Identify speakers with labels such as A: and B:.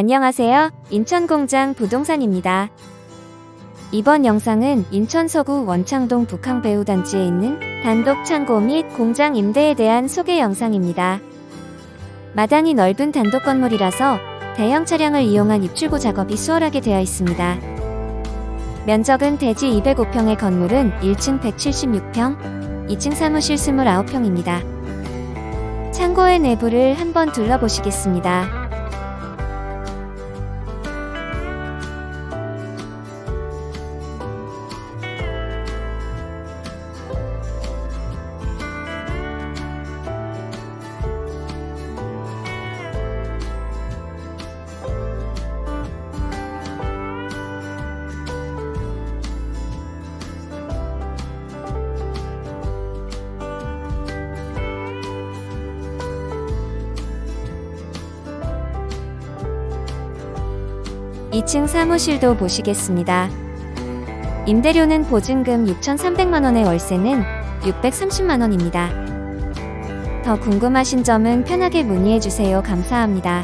A: 안녕하세요. 인천공장 부동산입니다. 이번 영상은 인천 서구 원창동 북항배우단지에 있는 단독 창고 및 공장 임대에 대한 소개 영상입니다. 마당이 넓은 단독 건물이라서 대형 차량을 이용한 입출고 작업이 수월하게 되어 있습니다. 면적은 대지 205평의 건물은 1층 176평, 2층 사무실 29평입니다. 창고의 내부를 한번 둘러보시겠습니다. 이층 사무실도 보시겠습니다. 임대료는 보증금 6,300만원에 월세는 630만원입니다. 더 궁금하신 점은 편하게 문의해주세요. 감사합니다.